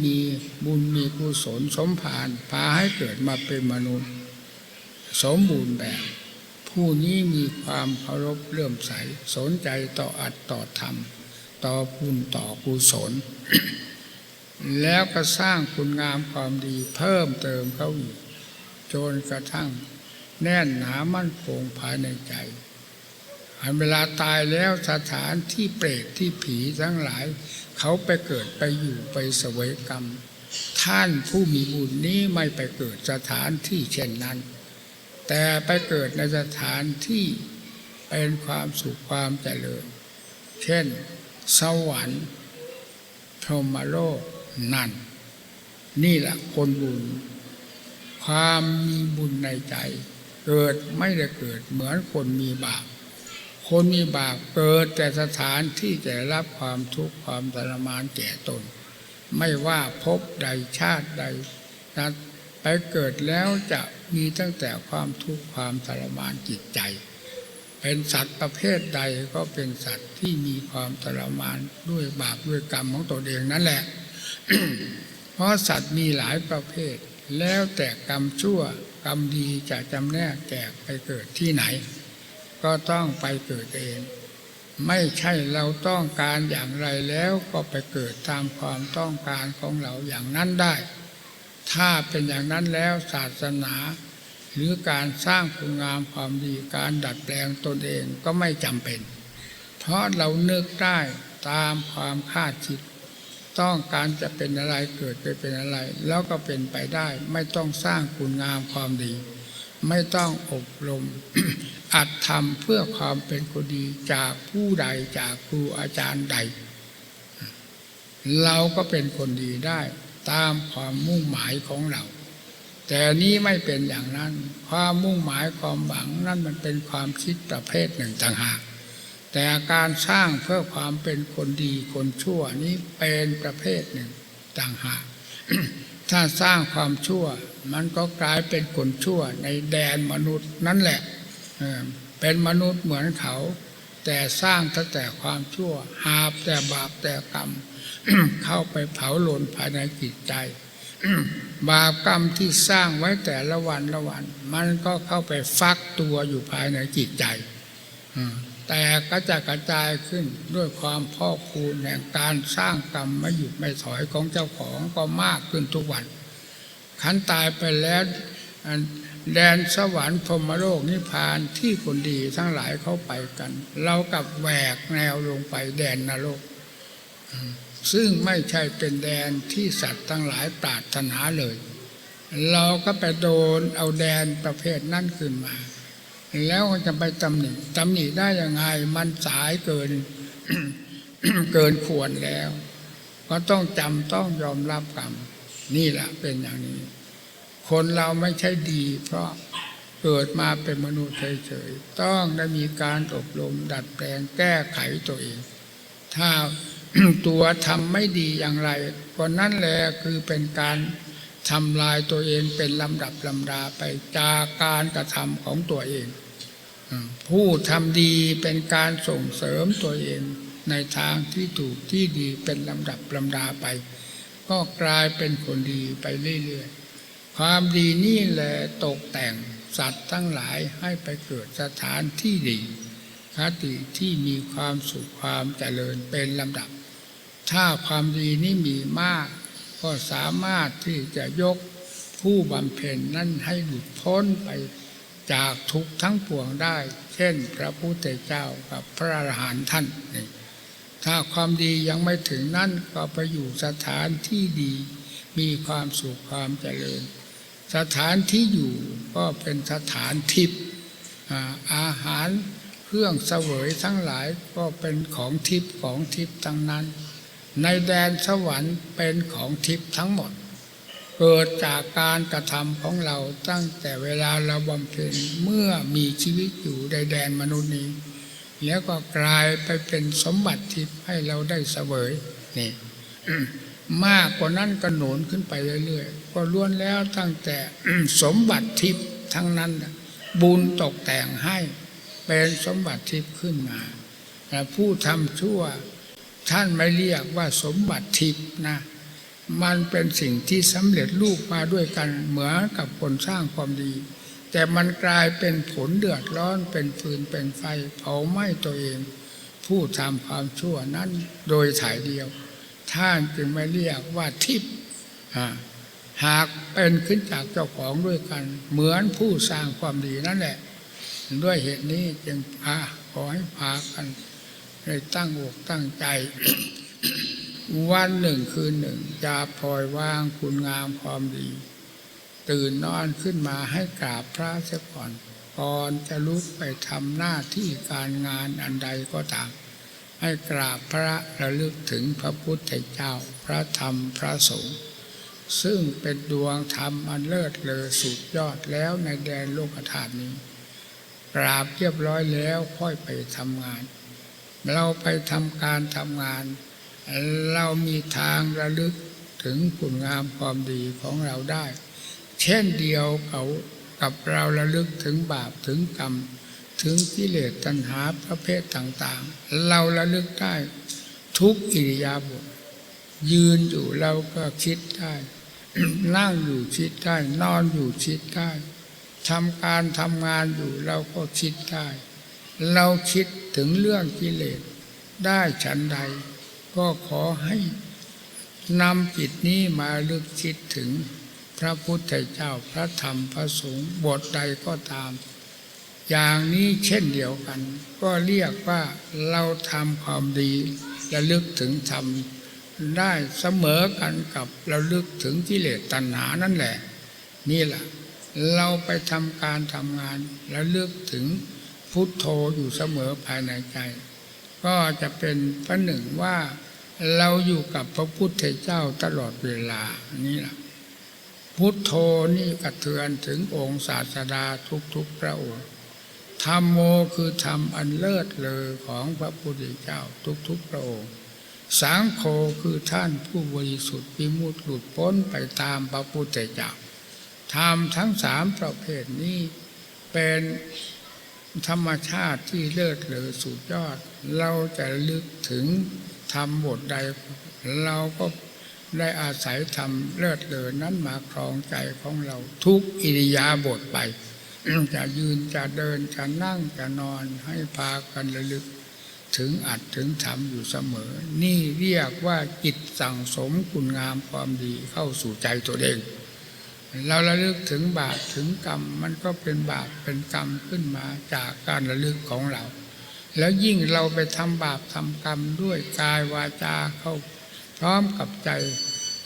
มีบุญมีกุศลสมผานพาให้เกิดมาเป็นมนุษย์ สมบูรณ์แบบ ผู้นี้มีความเคารพเลื่อมใส สนใจต่ออัดต่อธรรม ต่อบุญต่อกุศล แล้วก็สร้างคุณงามความดีเพิ่มเติมเขาอีกจนกระทั่งแน่นหนามั่นคงภายในใจ เวลาตายแล้วสถานที่เปรตที่ผีทั้งหลาย เขาไปเกิดไปอยู่ไปเสวยกรรม ท่านผู้มีบุญนี้ไม่ไปเกิดสถานที่เช่นนั้น แต่ไปเกิดในสถานที่เป็นความสุขความเจริญ เช่น สวรรค์พรหมโลกนั่น นี่แหละคนบุญ ความมีบุญในใจ เกิดไม่ได้เกิดเหมือนคนมีบาป คนมีบาปเกิดแต่สถานที่จะรับความทุกข์ความทรมานแก่ตน ไม่ว่าพบใดชาติใดนะไปเกิดแล้วจะมีตั้งแต่ความทุกข์ความทรมานจิตใจ เป็นสัตว์ประเภทใดก็เป็นสัตว์ที่มีความทรมานด้วยบาปด้วยกรรมของตนเองนั่นแหละ เพราะสัตว์มีหลายประเภท แล้วแต่กรรมชั่วกรรมดีจะจำแนกแจกไปเกิดที่ไหน ก็ต้องไปเกิดเอง ไม่ใช่เราต้องการอย่างไรแล้วก็ไปเกิดตามความต้องการของเราอย่างนั้นได้ ถ้าเป็นอย่างนั้นแล้วศาสนา หรือการสร้างคุณงามความดีการดัดแปลงตนเองก็ไม่จำเป็น เพราะเรานึกได้ตามความคาดคิดต้องการจะเป็นอะไรเกิดไปเป็นอะไร แล้วก็เป็นไปได้ ไม่ต้องสร้างคุณงามความดี ไม่ต้องอบรม อัดทำเพื่อความเป็นคนดีจากผู้ใดจากครูอาจารย์ใด เราก็เป็นคนดีได้ตามความมุ่งหมายของเรา แต่นี้ไม่เป็นอย่างนั้น ความมุ่งหมายความหวังนั่นมันเป็นความคิดประเภทหนึ่งต่างหาก แต่การสร้างเพื่อความเป็นคนดีคนชั่วนี้เป็นประเภทหนึ่งต่างหาก ถ้าสร้างความชั่ว มันก็กลายเป็นคนชั่วในแดนมนุษย์นั่นแหละ เป็นมนุษย์เหมือนเขา แต่สร้างตั้งแต่ความชั่ว หาบแต่บาปแต่กรรม เข้าไปเผาหลนภายในจิตใจ บาปกรรมที่สร้างไว้แต่ละวันละวัน มันก็เข้าไปฟักตัวอยู่ภายในจิตใจแต่ก็จะกระจายขึ้นด้วยความพ่อกพูนแห่งการสร้างกรรมไม่หยุดไม่ถอยของเจ้าของก็มากขึ้นทุกวันขันตายไปแล้ว แดนสวรรค์พรมโลกนิพพานที่คนดีทั้งหลายเขาไปกัน เรากับแหวกแนวลงไปแดนนรก ซึ่งไม่ใช่เป็นแดนที่สัตว์ทั้งหลายปรารถนาเลย เราก็ไปโดนเอาแดนประเภทนั้นขึ้นมา แล้วจะไปตำหนิตำหนิได้ยังไงมันสายเกินเกินควรแล้ว ก็ต้องจำต้องยอมรับกรรม นี่แหละเป็นอย่างนี้ คนเราไม่ใช่ดี เพราะเกิดมาเป็นมนุษย์เฉยๆต้องได้มีการอบรมดัดแปลงแก้ไขตัวเอง ถ้าตัวทำไม่ดีอย่างไรก็นั่นแหละคือเป็นการทำลายตัวเองเป็นลำดับลำดาไปจากการกระทำของตัวเอง ผู้ทำดีเป็นการส่งเสริมตัวเองในทางที่ถูกที่ดีเป็นลำดับลำดาไป ก็กลายเป็นคนดีไปเรื่อยๆ ความดีนี่แหละตกแต่งสัตว์ทั้งหลายให้ไปเกิดสถานที่ดีคติที่มีความสุขความเจริญเป็นลำดับ ถ้าความดีนี้มีมาก ก็สามารถที่จะยกผู้บำเพ็ญนั้นให้หลุดพ้นไปจากทุกทั้งปวงได้ เช่น พระพุทธเจ้ากับพระอรหันต์ท่านนี่ถ้าความดียังไม่ถึงนั่นก็ไปอยู่สถานที่ดี มีความสุขความเจริญ สถานที่อยู่ก็เป็นสถานทิพย์อาหารเครื่องเสวยทั้งหลายก็เป็นของทิพย์ของทิพย์ทั้งนั้น ในแดนสวรรค์เป็นของทิพย์ทั้งหมด เกิดจากการกระทำของเราตั้งแต่เวลาเราบำเพ็ญเมื่อมีชีวิตอยู่ในแดนมนุษย์นี้ แล้วก็กลายไปเป็นสมบัติทิพย์ให้เราได้เสวยนี่ มากกว่านั้นก็หนุนขึ้นไปเรื่อยๆ ก็ล้วนแล้วตั้งแต่สมบัติทิพย์ทั้งนั้น บุญตกแต่งให้เป็นสมบัติทิพย์ขึ้นมาแต่ผู้ทำชั่วท่านไม่เรียกว่าสมบัติทิพย์นะ มันเป็นสิ่งที่สำเร็จรูปมาด้วยกันเหมือนกับคนสร้างความดี แต่มันกลายเป็นผลเดือดร้อนเป็นฟืนเป็นไฟเผาไหม้ตัวเอง ผู้ทำความชั่วนั้นโดยถ่ายเดียว ท่านจึงไม่เรียกว่าทิพย์หากเป็นขึ้นจากเจ้าของด้วยกัน เหมือนผู้สร้างความดีนั่นแหละ ด้วยเหตุนี้จึงพาขอให้พากันได้ตั้งอกตั้งใจ วันหนึ่งคืนหนึ่งจะปล่อยวางคุณงามความดี ตื่นนอนขึ้นมาให้กราบพระเสียก่อนก่อนจะลุกไปทำหน้าที่การงานอันใดก็ตาม ให้กราบพระระลึกถึงพระพุทธเจ้า พระธรรมพระสงฆ์ซึ่งเป็นดวงธรรมอันเลิศเลอสุดยอดแล้วในแดนโลกธาตุนี้กราบเรียบร้อยแล้วค่อยไปทำงาน เราไปทำการทำงาน เรามีทางระลึกถึงคุณงามความดีของเราได้ เช่นเดียวกับเราระลึกถึงบาปถึงกรรม ถึงกิเลสตัณหาประเภทต่างๆ เราระลึกได้ทุกอิริยาบถยืนอยู่เราก็คิดได้ นั่งอยู่คิดได้ นอนอยู่คิดได้ทำการทำงานอยู่เราก็คิดได้ เราคิดถึงเรื่องกิเลสได้ฉันใด ก็ขอให้นำจิตนี้มาลึกคิดถึงพระพุทธเจ้าพระธรรมพระสงฆ์บทใดก็ตาม อย่างนี้เช่นเดียวกัน ก็เรียกว่าเราทำความดีและลึกถึงธรรมได้เสมอกันกับเราลึกถึงกิเลสตัณหานั่นแหละ นี่แหละเราไปทำการทำงานแล้วเลือกถึงพุทโธอยู่เสมอภายในใจ ก็จะเป็นพระหนึ่งว่าเราอยู่กับพระพุทธเจ้าตลอดเวลานี่แหละพุทโธนี่กระเทือนถึงองค์ศาสดาทุกๆพระองค์ ธรรมโมคือธรรมอันเลิศเลอของพระพุทธเจ้าทุกๆพระองค์ สังโฆคือท่านผู้บริสุทธิ์วิมุตหลุดพ้นไปตามพระพุทธเจ้าธรรมทั้งสามประเภทนี้เป็นธรรมชาติที่เลิศเลอสุดยอด เราจะลึกถึงธรรมบทใด เราก็ได้อาศัยธรรมเลิศเลอนั้นมาครองใจของเราทุกอิริยาบถไป จะยืนจะเดินจะนั่งจะนอนให้พากันระลึก ถึงอัดถึงทำอยู่เสมอ นี่เรียกว่าจิตสั่งสมคุณงามความดีเข้าสู่ใจตัวเอง เราระลึกถึงบาปถึงกรรม มันก็เป็นบาปเป็นกรรมขึ้นมาจากการระลึกของเรา แล้วยิ่งเราไปทำบาปทำกรรมด้วยกายวาจาเข้า พร้อมกับใจ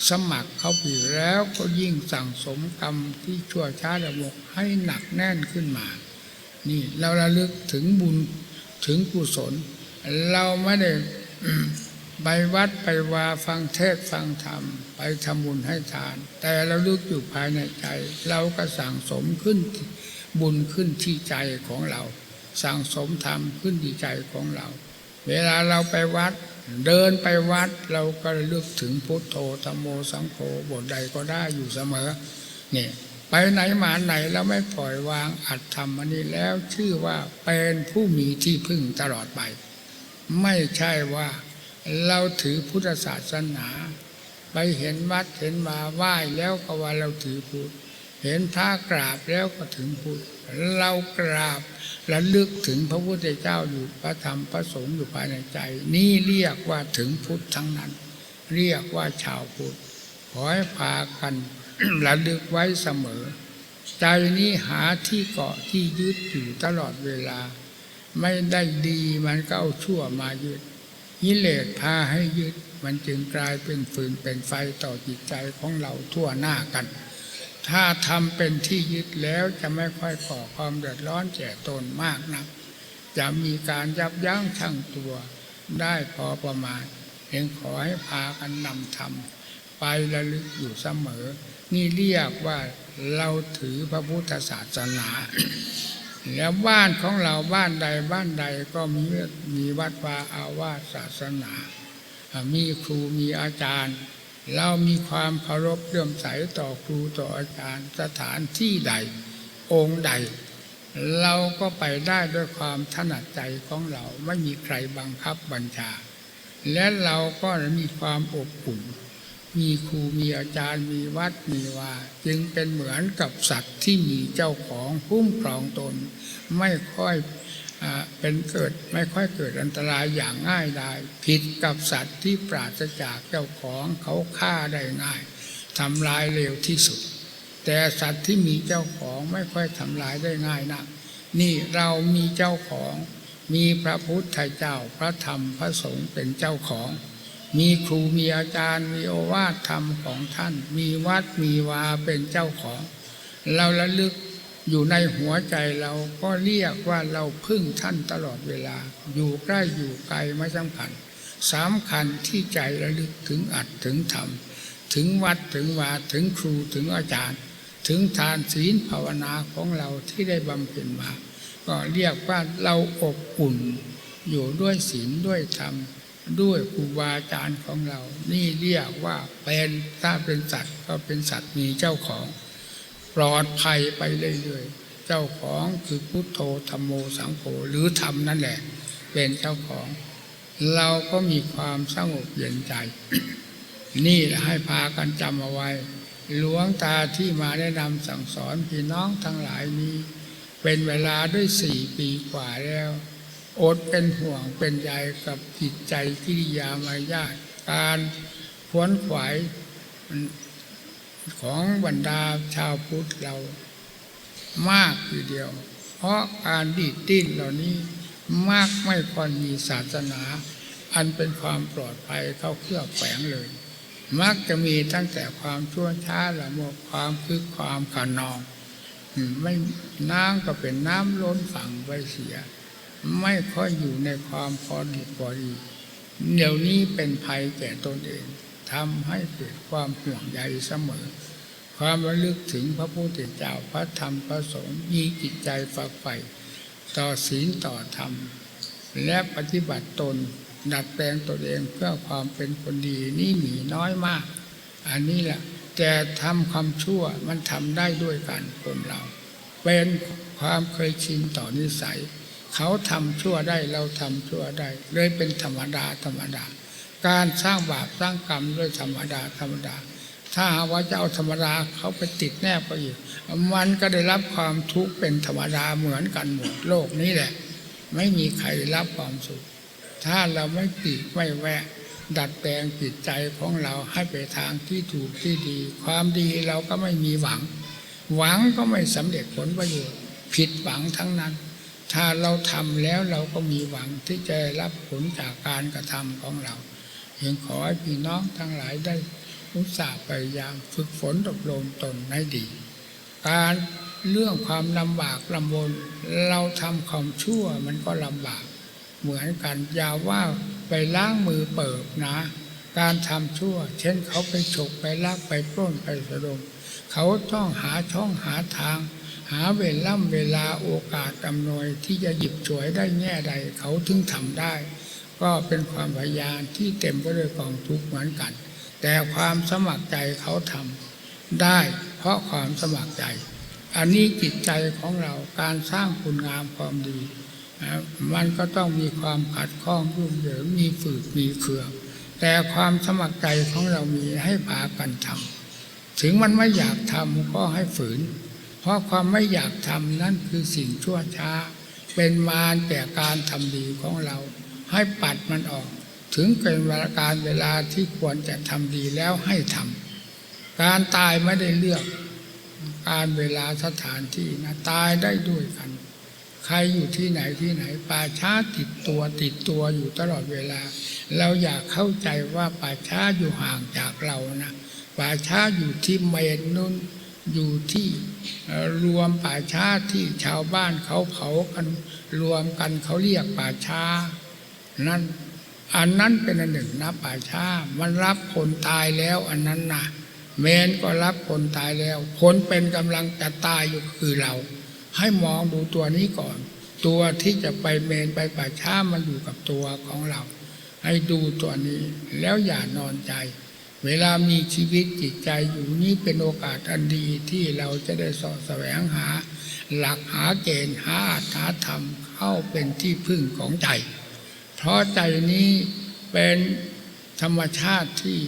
สมัครเข้าปีแล้วก็ยิ่งสั่งสมกรรมที่ชั่วช้าระบกให้หนักแน่นขึ้นมา นี่เราระลึกถึงบุญถึงกุศล เราไม่ได้ไปวัดไปวาฟังเทศฟังธรรม ไปทำบุญให้ทาน แต่เราลึกอยู่ภายในใจ เราก็สั่งสมขึ้นบุญขึ้นที่ใจของเรา สั่งสมธรรมขึ้นที่ใจของเรา เวลาเราไปวัด เดินไปวัดเราก็ระลึกถึงพุทโธธรรมโมสังโฆบทใดก็ได้อยู่เสมอนี่ไปไหนมาไหนแล้วไม่ปล่อยวางอัดทำอันนี้แล้วชื่อว่าเป็นผู้มีที่พึ่งตลอดไป ไม่ใช่ว่าเราถือพุทธศาสนา ไปเห็นวัดเห็นมาไหว้แล้วก็ว่าเราถือพุทธ เห็นพระกราบแล้วก็ถึงพุทธเรากราบและลึกถึงพระพุทธเจ้าอยู่พระธรรมพระสงฆ์อยู่ภายในใจ นี่เรียกว่าถึงพุทธทั้งนั้น เรียกว่าชาวพุทธขอให้พากันระลึกไว้เสมอ ใจนี้หาที่เกาะที่ยึดอยู่ตลอดเวลา ไม่ได้ดีมันก็เอาชั่วมายึดกิเลสพาให้ยึดมันจึงกลายเป็นฟืนเป็นไฟต่อจิตใจของเราทั่วหน้ากัน ถ้าทำเป็นที่ยึดแล้วจะไม่ค่อยก่อความเดือดร้อนแก่ตนมากนะัก จะมีการยับยั้งชั่งตัวได้พอประมาณเองขอให้พากันนำทำไประลึกอยู่เสมอ นี่เรียกว่าเราถือพระพุทธศาสนา แล้วบ้านของเราบ้านใดบ้านใดก็มีมีวัดวาอาวาสศาสนา มีครูมีอาจารย์ เรามีความเคารพเลื่อมใสต่อครูต่ออาจารย์สถานที่ใด องค์ใด เราก็ไปได้ด้วยความถนัดใจของเราไม่มีใครบังคับบัญชา และเราก็มีความอบอุ่นมีครูมีอาจารย์มีวัดมีว่า จึงเป็นเหมือนกับสัตว์ที่มีเจ้าของคุ้มครองตน ไม่ค่อย เป็นเกิดไม่ค่อยเกิดอันตรายอย่างง่ายได้ผิดกับสัตว์ที่ปราศจากเจ้าของเขาฆ่าได้ง่ายทำลายเร็วที่สุด แต่สัตว์ที่มีเจ้าของไม่ค่อยทำลายได้ง่ายนัก นี่เรามีเจ้าของ มีพระพุทธเจ้าพระธรรมพระสงฆ์เป็นเจ้าของ มีครูมีอาจารย์มีโอวาทธรรมของท่าน มีวัดมีวาเป็นเจ้าของ เราระลึก อยู่ในหัวใจเราก็เรียกว่าเราพึ่งท่านตลอดเวลา อยู่ใกล้อยู่ไกลไม่สำคัญสำคัญที่ใจระลึกถึงอัดถึงธรรม ถึงวัดถึงวาถึงครูถึงอาจารย์ ถึงทานศีลภาวนาของเราที่ได้บำเพ็ญมา ก็เรียกว่าเราอบอุ่น อยู่ด้วยศีลด้วยธรรม ด้วยครูบาอาจารย์ของเรา นี่เรียกว่าเป็นถ้าเป็นสัตว์ก็เป็นสัตว์มีเจ้าของ ปลอดภัยไปเรื่อยๆ เจ้าของคือพุทโธธรรมโมสังโฆหรือธรรมนั่นแหละ เป็นเจ้าของ เราก็มีความสงบเย็นใจ นี่แหละให้พากันจำเอาไว้ หลวงตาที่มาแนะนำสั่งสอนพี่น้องทั้งหลายนี้ เป็นเวลาด้วยสี่ปีกว่าแล้วอดเป็นห่วงเป็นใยกับจิตใจกิริยามายาการขวนขวาย ของบรรดาชาวพุทธเรามากทีเดียว เพราะการดีดดิ้นเหล่านี้มากไม่ค่อยมีศาสนา อันเป็นความปลอดภัยเข้าเคลือบแฝงเลย มักจะมีตั้งแต่ความชั่วช้าละโมบความคือความขานองไม่น้ำก็เป็นน้ำล้นฝั่งไปเสีย ไม่ค่อยอยู่ในความพอดีพอดีเดี๋ยวนี้เป็นภัยแก่ตนเอง ทำให้เกิดความห่วงใยเสมอ ความระลึกถึงพระพุทธเจ้าพระธรรมพระสงฆ์มีจิตใจฝักใฝ่ต่อศีลต่อธรรม และปฏิบัติตนดัดแปลงตนเองเพื่อความเป็นคนดีนี่มีน้อยมาก อันนี้แหละแต่ทำความชั่วมันทำได้ด้วยกันคนเรา เป็นความเคยชินต่อนิสัย เขาทำชั่วได้เราทำชั่วได้ เลยเป็นธรรมดาธรรมดา การสร้างบาปสร้างกรรมด้วยธรรมดาธรรมดา ถ้าหาว่าจะเอาธรรมดาเขาไปติดแนบไปอีกมันก็ได้รับความทุกข์เป็นธรรมดาเหมือนกันหมดโลกนี้แหละ ไม่มีใครรับความสุข ถ้าเราไม่ปีกไม่แวะ ดัดแปลงจิตใจของเราให้ไปทางที่ถูกที่ดี ความดีเราก็ไม่มีหวัง หวังก็ไม่สำเร็จผลประโยชน์ผิดหวังทั้งนั้น ถ้าเราทำแล้วเราก็มีหวังที่จะรับผลจากการกระทำของเรา ยังขอให้พี่น้องทั้งหลายได้อุตส่าห์พยายามฝึกฝนอบรมตนให้ดี การเรื่องความลำบากลำบนเราทำความชั่วมันก็ลำบาก เหมือนกันอย่าว่าไปล้างมือเปิบนะ การทำชั่ว เช่นเขาไปฉกไปลักไปปล้นไปสะดมเขาต้องหาช่องหาทาง หาเวล่ำเวลาโอกาสอำนวยที่จะหยิบฉวยได้แง่ใดเขาถึงทำได้ ก็เป็นความพยายามที่เต็มไปด้วยกองทุกข์เหมือนกัน แต่ความสมัครใจเขาทำได้ เพราะความสมัครใจ อันนี้จิตใจของเราการสร้างคุณงามความดี มันก็ต้องมีความขัดข้องยุ่งเหยิงมีฝืดมีเคืองแต่ความสมัครใจของเรามีให้พากันทำถึงมันไม่อยากทำก็ให้ฝืน เพราะความไม่อยากทำนั่นคือสิ่งชั่วช้า เป็นมารแก่การทำดีของเรา ให้ปัดมันออก ถึงเป็นเวลาการเวลาที่ควรจะทำดีแล้วให้ทำการตายไม่ได้เลือก การเวลาสถานที่นะตายได้ด้วยกัน ใครอยู่ที่ไหนที่ไหนป่าช้าติดตัวติดตัวอยู่ตลอดเวลา เราอยากเข้าใจว่าป่าช้าอยู่ห่างจากเรานะป่าช้าอยู่ที่เมนนุ่นอยู่ที่รวมป่าช้าที่ชาวบ้านเขาเผากัน รวมกันเขาเรียกป่าช้า นั่นอันนั้นเป็นอันหนึ่งนะป่าช้า มันรับคนตายแล้วอันนั้นนะเมนก็รับคนตายแล้ว คนเป็นกำลังจะตายอยู่คือเรา ให้มองดูตัวนี้ก่อน ตัวที่จะไปเมนไปป่าช้ามันอยู่กับตัวของเรา ให้ดูตัวนี้แล้วอย่านอนใจ เวลามีชีวิตจิตใจอยู่นี้เป็นโอกาสอันดีที่เราจะได้สาะแสวงหา หลักหาเกณฑ์หาอาธรรมเข้าเป็นที่พึ่งของใจ ราะใจนี้เป็นธรรมชาติที่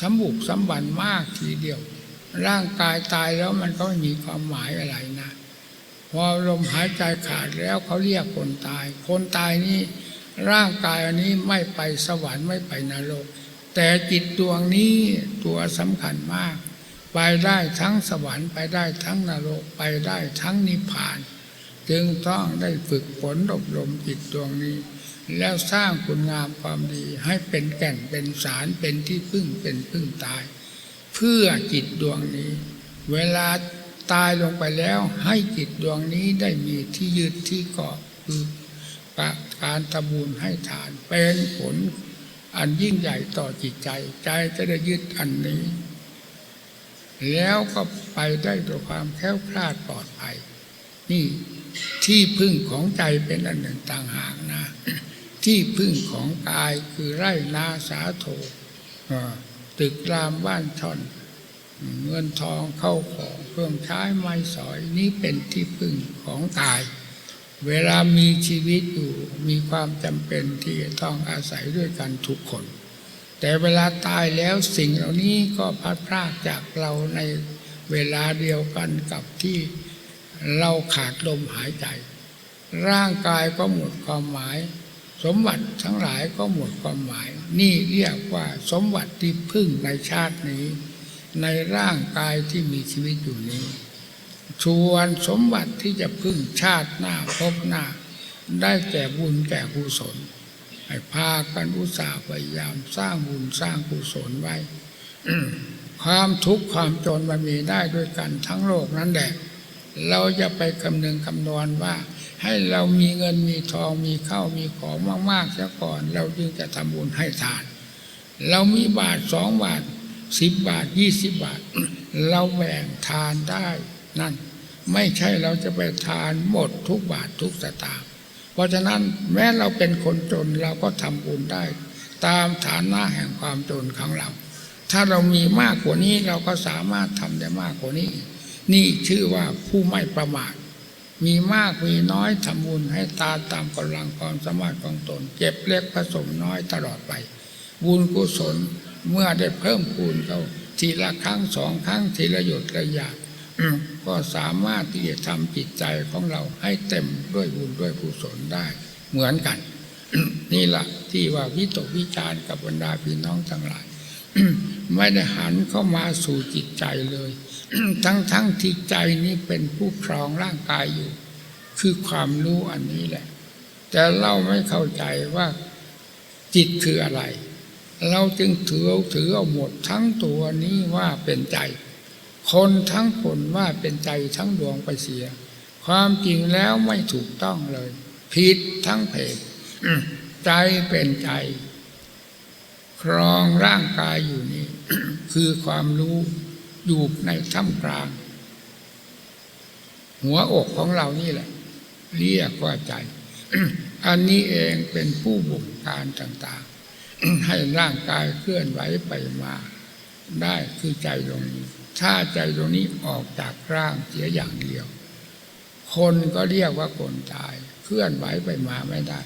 สมบุกสมบันมากทีเดียว ร่างกายตายแล้วมันก็ไม่มีความหมายอะไรนะ พอลมหายใจขาดแล้วเขาเรียกคนตาย คนตายนี้ร่างกายอันนี้ไม่ไปสวรรค์ไม่ไปนรก แต่จิตดวงนี้ตัวสำคัญมาก ไปได้ทั้งสวรรค์ไปได้ทั้งนรกไปได้ทั้งนิพพาน จึงต้องได้ฝึกฝนอบรมจิตดวงนี้ แล้วสร้างคุณงามความดีให้เป็นแก่นเป็นสารเป็นที่พึ่งเป็นพึ่งตาย เพื่อจิตดวงนี้ เวลาตายลงไปแล้วให้จิตดวงนี้ได้มีที่ยึดที่เกาะคือการทบุญให้ทานเป็นผลอันยิ่งใหญ่ต่อจิตใจ ใจจะได้ยึดอันนี้ แล้วก็ไปได้ด้วยความแคล้วคลาดปลอดภัย นี่ที่พึ่งของใจเป็นอันหนึ่งต่างหากนะ ที่พึ่งของกายคือไร่นาสาโทอ่าตึกรามบ้านช่อนเงินทองเข้าของเครื่องใช้ไม้สอยนี้เป็นที่พึ่งของกาย เวลามีชีวิตอยู่มีความจำเป็นที่จะต้องอาศัยด้วยกันทุกคน แต่เวลาตายแล้วสิ่งเหล่านี้ก็พัดพรากจากเราในเวลาเดียวกันกับที่เราขาดลมหายใจ ร่างกายก็หมดความหมาย สมบัติทั้งหลายก็หมดความหมาย นี่เรียกว่าสมบัติที่พึ่งในชาตินี้ ในร่างกายที่มีชีวิตอยู่นี้ชวนสมบัติที่จะพึ่งชาติหน้าพบหน้า ได้แก่บุญแก่กุศลให้พากันอุตสาห์พยายามสร้างบุญสร้างกุศลไว้ ความทุกข์ความจนมันมีได้ด้วยกันทั้งโลกนั้นแหละเราจะไปคำนึงคำนวณว่า ให้เรามีเงินมีทองมีข้าวมีของมากๆเสียก่อน เราจึงจะทำบุญให้ทาน เรามีบาทสองบาทสิบบาทยี่สิบบาท เราแบ่งทานได้นั่น ไม่ใช่เราจะไปทานหมดทุกบาททุกสตางค์เพราะฉะนั้นแม้เราเป็นคนจนเราก็ทำบุญได้ ตามฐานะแห่งความจนของเรา ถ้าเรามีมากกว่านี้เราก็สามารถทำได้มากกว่านี้ นี่ชื่อว่าผู้ไม่ประมาท มีมากมีน้อยทำบุญให้ตาตามกำลังความสามารถของตนเก็บเล็กผสมน้อยตลอดไป บุญกุศลเมื่อได้เพิ่มพูนเขาทีละครั้งสองครั้งทีละหยดละหยาดก็สามารถที่จะทำจิตใจของเราให้เต็มด้วยบุญด้วยกุศลได้ เหมือนกัน นี่แหละที่ว่าวิตกวิจารกับบรรดาพี่น้องทั้งหลายไม่ได้หันเข้ามาสู่จิตใจเลย ทั้งทั้งที่ใจนี้เป็นผู้ครองร่างกายอยู่ คือความรู้อันนี้แหละ แต่เราไม่เข้าใจว่าจิตคืออะไร เราจึงถือเอาถือเอาหมดทั้งตัวนี้ว่าเป็นใจ คนทั้งคนว่าเป็นใจทั้งดวงไปเสีย ความจริงแล้วไม่ถูกต้องเลยผิดทั้งเพศใจเป็นใจ ครองร่างกายอยู่นี่คือความรู้ อยู่ในท่ามกลาง หัวอกของเรานี่แหละ เรียกว่าใจ อันนี้เองเป็นผู้บงกการต่างๆ ให้ร่างกายเคลื่อนไหวไปมา ได้คือใจตรงนี้ ถ้าใจตรงนี้ออกจากร่างเสียอย่างเดียว คนก็เรียกว่าคนตาย เคลื่อนไหวไปมาไม่ได้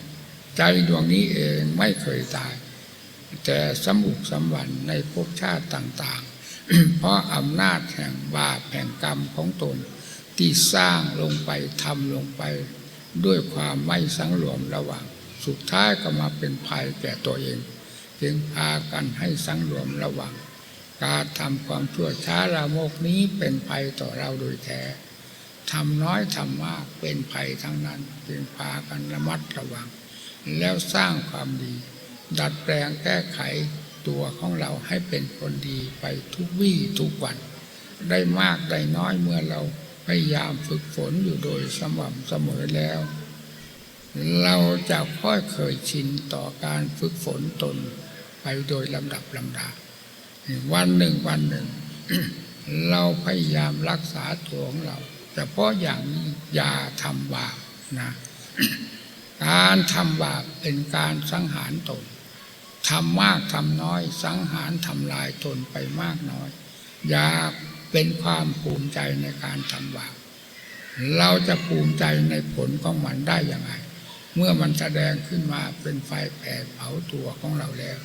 ใจดวงนี้เองไม่เคยตาย แต่สมุกสมบันในภพชาติต่างๆ เพราะอำนาจแห่งบาปแห่งกรรมของตน ที่สร้างลงไปทำลงไป ด้วยความไม่สังรวมระวังสุดท้ายก็มาเป็นภัยแก่ตัวเอง จึงพากันให้สังรวมระวังการทำความชั่วช้าละโมกนี้เป็นภัยต่อเราโดยแท้ทำน้อยทำมากเป็นภัยทั้งนั้นจึงพากันระมัดระวัง แล้วสร้างความดี ดัดแปลงแก้ไข ตัวของเราให้เป็นคนดีไปทุกวี่ทุกวัน ได้มากได้น้อยเมื่อเราพยายามฝึกฝนอยู่โดยสม่ำเสมอแล้ว เราจะค่อยเคยชินต่อการฝึกฝนตน ไปโดยลำดับลำดาวันหนึ่งวันหนึ่ง เราพยายามรักษาตัวของเราเฉพาะอย่างนี้อย่าทำบาปนะ การทำบาปเป็นการสังหารตน ทำมากทำน้อย สังหารทำลายตนไปมากน้อย อย่าเป็นความภูมิใจในการทำบาปเราจะภูมิใจในผลของมันได้อยังไงเมื่อมันแสดงขึ้นมาเป็นไฟแผดเผาตัวของเราแล้ว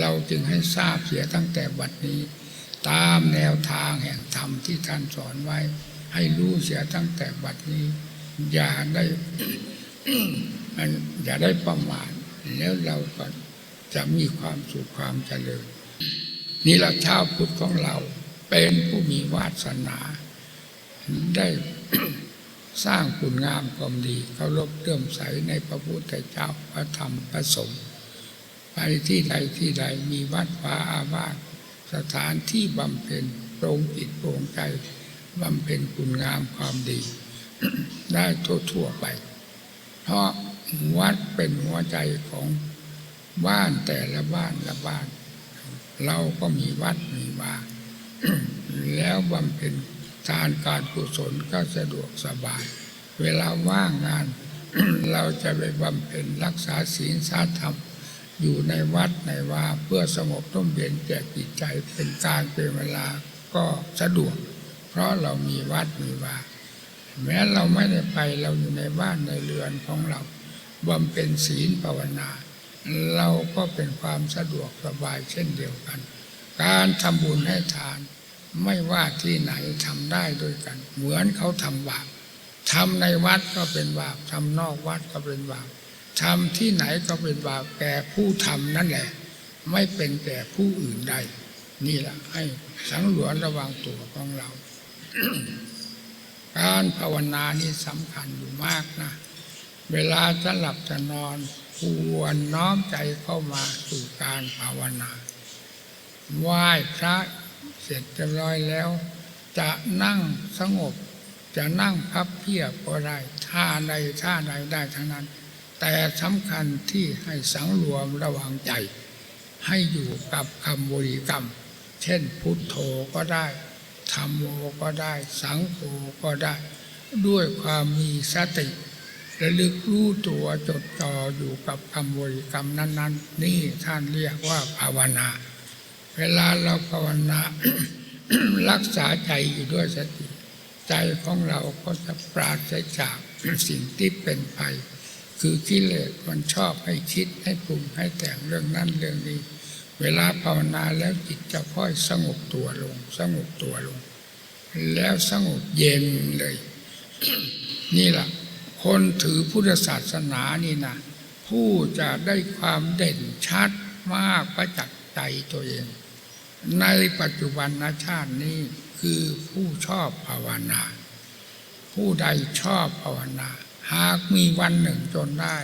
เราจึงให้ทราบเสียตั้งแต่บัดนี้ ตามแนวทางแห่งธรรมที่ท่านสอนไว้ ให้รู้เสียตั้งแต่บัดนี้ อย่าได้อย่าได้ประมาทแล้วเราก็ จะมีความสุขความเจริญนี่เราชาวพุทธของเราเป็นผู้มีวาสนา ได้สร้างคุณงามความดีเคารพเลื่มใสในพระพุทธเจ้าพระธรรมพระสงฆ์ไปที่ใดที่ใดมีวัดวาอาวาสสถานที่บำเพ็ญโปร่งจิตโปร่งใจบำเพ็ญคุณงามความดี ได้ทั่วๆไป เพราะวัดเป็นหัวใจของ บ้านแต่ละบ้านละบ้าน เราก็มีวัดมีวาแล้วบำเพ็ญทานการกุศลก็สะดวกสบาย เวลาว่างงาน เราจะไปบำเพ็ญรักษาศีลสาธรรม อยู่ในวัดในวาเพื่อสงบต้มเย็นแก่จิตใจเป็นการเป็นเวลาก็สะดวก เพราะเรามีวัดมีวาแม้เราไม่ได้ไปเราอยู่ในบ้านในเรือนของเราบำเพ็ญศีลภาวนา เราก็เป็นความสะดวกสบายเช่นเดียวกัน การทำบุญให้ทาน ไม่ว่าที่ไหนทำได้ด้วยกัน เหมือนเขาทำบาปทำในวัดก็เป็นบาปทำนอกวัดก็เป็นบาปทำที่ไหนก็เป็นบาปแก่ผู้ทำนั่นแหละ ไม่เป็นแก่ผู้อื่นใด นี่แหละให้สังหวนระวังตัวของเรา การภาวนานี่สำคัญอยู่มากนะ เวลาจะหลับจะนอน ควรน้อมใจเข้ามาสู่การภาวนาไหว้พระเสร็จเรียบร้อยแล้ว จะนั่งสงบ จะนั่งพับเพียบก็ได้ท่าใดท่าใดได้ทั้งนั้น แต่สำคัญที่ให้สังรวมระวังใจ ให้อยู่กับคำบริกรรม เช่นพุทโธก็ได้ธรรมโมก็ได้ สังโฆก็ได้ ด้วยความมีสติ ระลึกรู้ตัวจดจ่ออยู่กับคำบริกรรมนั้น ๆ นี่ท่านเรียกว่าภาวนา เวลาเราภาวนารักษาใจอยู่ด้วยสติ ใจของเราก็จะปราศจากสิ่งที่เป็นภัย คือกิเลสมันชอบให้คิดให้ปรุงให้แต่งเรื่องนั้นเรื่องนี้ เวลาภาวนาแล้วจิตจะค่อยสงบตัวลง สงบตัวลง แล้วสงบเย็นเลย นี่แหละ คนถือพุทธศาสนานี่นะผู้จะได้ความเด่นชัดมากประจักษ์ใจตัวเอง ในปัจจุบันชาตินี้คือผู้ชอบภาวนา ผู้ใดชอบภาวนา หากมีวันหนึ่งจนได้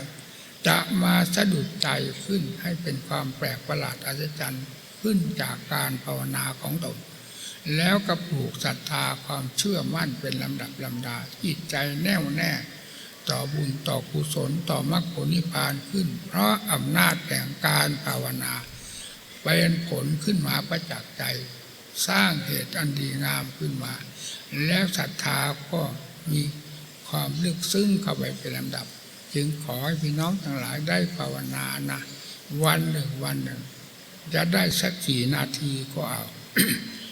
จะมาสะดุดใจขึ้นให้เป็นความแปลกประหลาดอัศจรรย์ขึ้นจากการภาวนาของตนแล้วก็ปลูกศรัทธาความเชื่อมั่นเป็นลำดับลำดาจิตใจแน่วแน่ ต่อบุญต่อกุศลต่อมรรคผลนิพพานขึ้น เพราะอำนาจแห่งการภาวนาเป็นผลขึ้นมาประจักษ์ใจ สร้างเหตุอันดีงามขึ้นมา แล้วศรัทธาก็มีความลึกซึ้งเข้าไปเป็นลำดับ จึงขอให้พี่น้องทั้งหลายได้ภาวนานะวันหนึ่งวันหนึ่ง จะได้สักกี่นาทีก็เอา